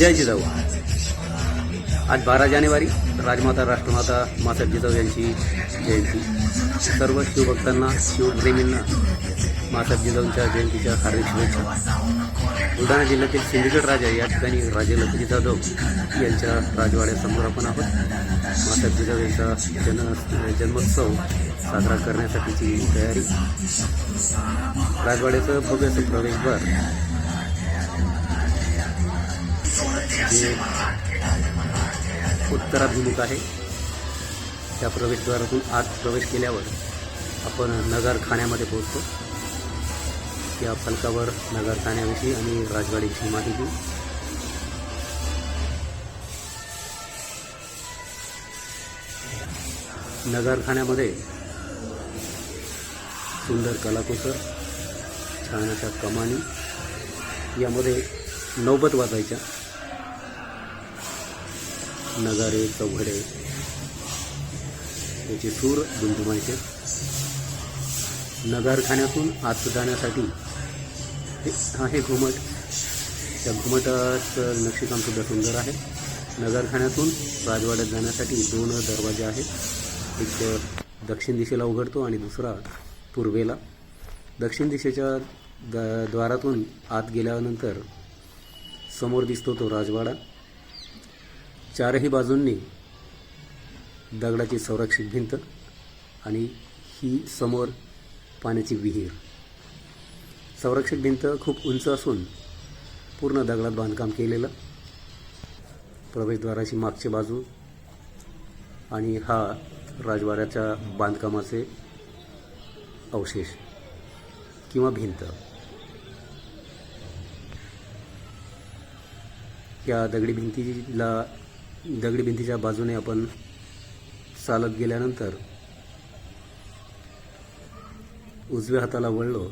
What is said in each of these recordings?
जय जिजाऊ. आज बारा जानेवारी राजमाता राष्ट्रमाता माता जिजाऊ यांची जयंती. सर्व शिवभक्तांना शिवप्रेमींना माता जिजाऊंच्या जयंतीच्या हार्दिक शुभेच्छा. बुलढाणा जिल्ह्यातील सिंदखेड राजा या ठिकाणी राजे लक्ष्मी जाधव यांच्या राजवाड्यासमोर आपण आहोत. माता जिजाऊ यांचा जन जन्मोत्सव साजरा करण्यासाठीची तयारी. राजवाड्याचं भव्य असं प्रवेशद्वार जे उत्तराभिमुख आहे. त्या प्रवेशद्वारातून आत प्रवेश केल्यावर आपण नगरखाण्यामध्ये पोहोचतो. त्या फलकावर नगरखान्याविषयी आणि राजवाडीची माहिती नगरखाण्यामध्ये सुंदर कलाकुसर छान अशा कमानी यामध्ये नौबत वाजायच्या. नगारे चौघडे. याचे सूर दुमदुमायचे नगारखान्यातून आत जाण्यासाठी हे हा हे घुमट. त्या घुमटाचं नक्षीकामसुद्धा सुंदर आहे. नगरखान्यातून राजवाड्यात जाण्यासाठी दोन दरवाजे आहेत. एक दक्षिण दिशेला उघडतो आणि दुसरा पूर्वेला. दक्षिण दिशेच्या द द्वारातून आत गेल्यानंतर समोर दिसतो तो राजवाडा. चारही बाजूंनी दगडाची संरक्षित भिंत आणि ही समोर पाण्याची विहीर. संरक्षित भिंत खूप उंच असून पूर्ण दगडात बांधकाम केलेलं. प्रवेशद्वाराची मागची बाजू आणि हा राजवाड्याच्या बांधकामाचे अवशेष किंवा भिंत. या दगडी भिंतीला दगडी भिंतीच्या बाजूने आपण चालत गेल्यानंतर उजव्या हाताला वळलो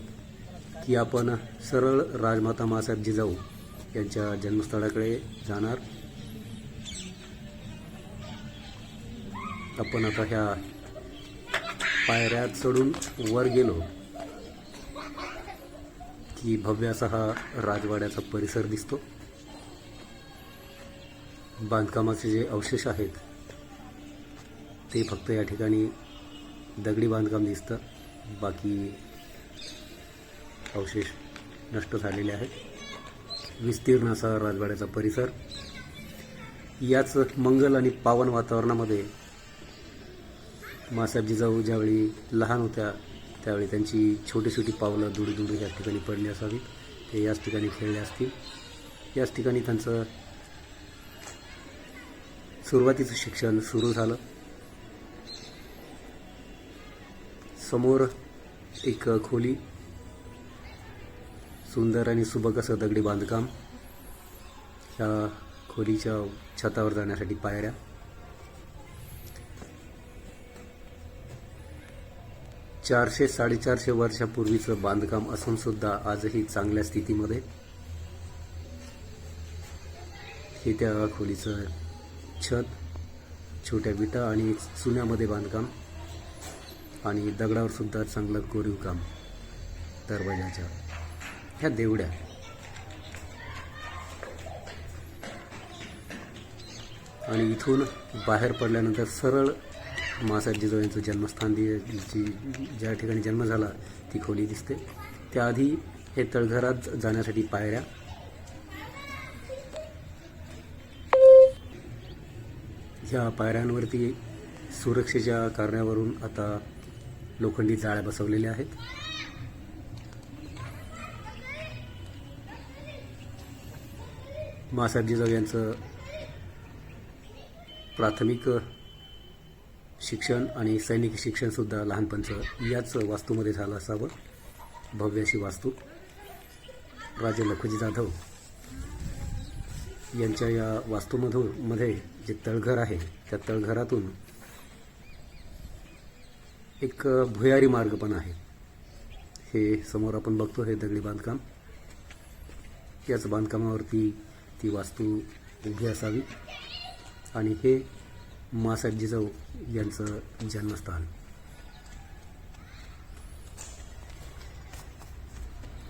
की आपण सरळ राजमाता मासाहेब जिजाऊ यांच्या जन्मस्थळाकडे जाणार. आपण आता ह्या पायऱ्या चढून वर गेलो की भव्य असा हा राजवाड्याचा परिसर दिसतो. बांधकामाचे जे अवशेष आहेत ते फक्त या ठिकाणी दगडी बांधकाम दिसतं. बाकी अवशेष नष्ट झालेले आहेत. विस्तीर्ण असा राजवाड्याचा परिसर. याच मंगल आणि पावन वातावरणामध्ये मासाहेब जिजाऊ ज्यावेळी लहान होत्या त्यावेळी त्यांची छोटी छोटी पावलं दुडी दुडी या ठिकाणी पडली असावीत. ते याच ठिकाणी खेळले असतील. याच ठिकाणी त्यांचं सुरुवातीचं शिक्षण सुरू झालं. समोर एक खोली सुंदर आणि सुबक असं दगडी बांधकाम. ह्या खोलीच्या छतावर जाण्यासाठी पायऱ्या. चारशे साडेचारशे वर्षापूर्वीचं बांधकाम असून सुद्धा आजही चांगल्या स्थितीमध्ये. हे त्या खोलीचं छत छोट्या विटा आणि चुन्यामध्ये बांधकाम आणि दगडावर सुद्धा चांगलं कोरीव काम. दरवाजाच्या ह्या देवड्या. आणि इथून बाहेर पडल्यानंतर सरळ मासाहेब जिजाऊ यांचं जन्मस्थान जी ज्या ठिकाणी जन्म झाला ती खोली दिसते. त्याआधी हे तळघरात जाण्यासाठी पायऱ्या ह्या पायऱ्यांवरती सुरक्षेच्या कारणावरून आता लोखंडी जाळ्या बसवलेल्या आहेत. मासाहेब जिजाऊ यांचं प्राथमिक शिक्षण आणि सैनिक शिक्षणसुद्धा लहानपणचं याच वास्तूमध्ये झालं असावं. भव्याशी वास्तू. राजे लखोजी जाधव यांच्या या वास्तूमधून मध्ये जे तळघर आहे त्या तळघरातून एक भुयारी मार्ग पण आहे. हे समोर आपण बघतो हे दगडी बांधकाम. याच बांधकामावरती ती वास्तू उभी असावी. आणि हे मासाजी जाऊ यांचं जन्मस्थान.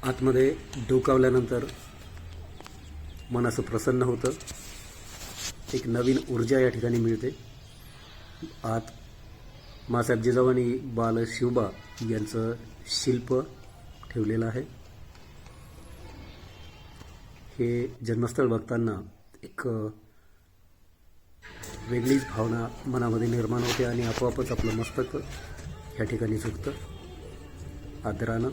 आतमध्ये डोकावल्यानंतर मन असं प्रसन्न होतं. एक नवीन ऊर्जा या ठिकाणी मिळते. आत मासाहेब जिजाऊ आणि बाल शिवबा यांचं शिल्प ठेवलेलं आहे. हे जन्मस्थळ बघताना एक वेगळीच भावना मनामध्ये निर्माण होते आणि आपोआपच आपलं मस्तक ह्या ठिकाणी झुकतं आदरानं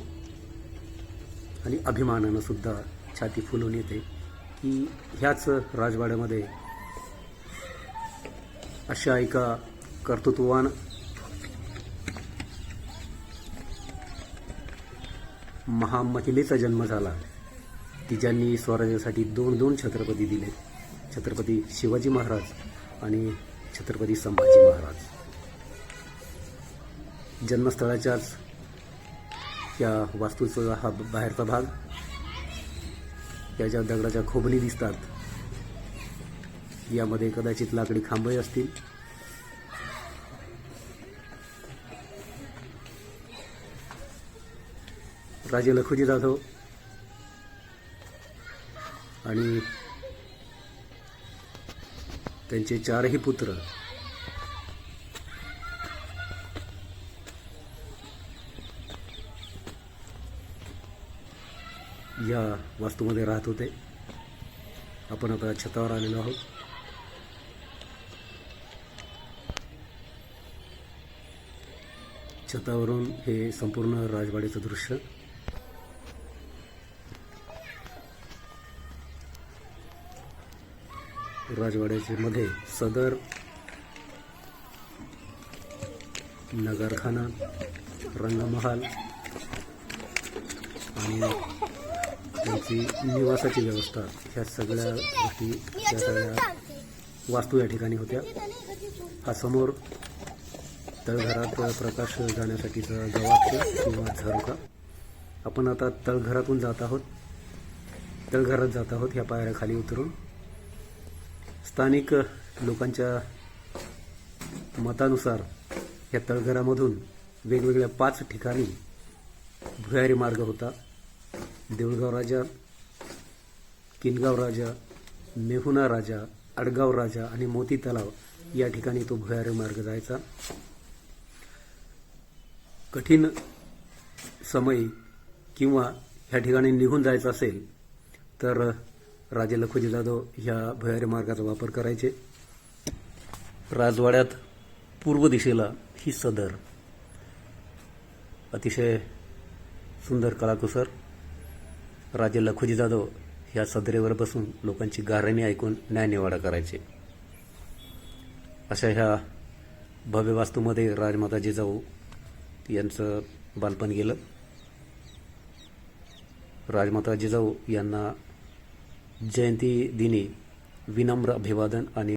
आणि अभिमानानं सुद्धा छाती फुलून येते की ह्याच राजवाड्यामध्ये अशा एका कर्तृत्ववान महामहिलेचा जन्म झाला. की ज्यांनी स्वराज्यासाठी दोन दोन छत्रपती दिले. छत्रपती शिवाजी महाराज आणि छत्रपती संभाजी महाराज. जन्मस्थळाच्याच या वास्तूचा हा बाहेरचा भाग. या ज्या दगडाच्या खोबली दिसतात यामध्ये कदाचित लाकडी खांबही असतील. राजे लखुजी जाधव आणि त्यांचे चारही पुत्र या वास्तूमध्ये राहत होते. आपण आता छतावर आलेलो आहोत. छतावरून हे संपूर्ण राजवाडीचं दृश्य. राजवाड्याचे मध्ये सदर नगरखाना रंगमहाल आणि त्यांची निवासाची व्यवस्था ह्या सगळ्या गोष्टी त्या सगळ्या वास्तू या ठिकाणी होत्या. हा समोर तळघरात प्रकाश जाण्यासाठीचा गवाक्ष किंवा झरोका. आपण आता तळघरातून जात आहोत. तळघरात जात आहोत ह्या पायऱ्या खाली उतरून. स्थानिक लोकांच्या मतानुसार या तळघरामधून वेगवेगळ्या पाच ठिकाणी भुयारी मार्ग होता. देऊळगाव राजा किनगाव राजा मेहुना राजा अडगाव राजा आणि मोती तलाव या ठिकाणी तो भुयारी मार्ग जायचा. कठीण समय किंवा ह्या ठिकाणी निघून जायचं असेल तर राजे लखोजी जाधव ह्या भुयारी मार्गाचा वापर करायचे. राजवाड्यात पूर्व दिशेला ही सदर. अतिशय सुंदर कलाकुसर. राजे लखोजी जाधव ह्या सदरेवर बसून लोकांची गाऱ्हाणी ऐकून न्यायनिवाडा करायचे. अशा ह्या भव्य वास्तूमध्ये राजमाता जिजाऊ यांचं बालपण गेलं. राजमाता जिजाऊ यांना जयंती दिनी विनम्र अभिवादन आणि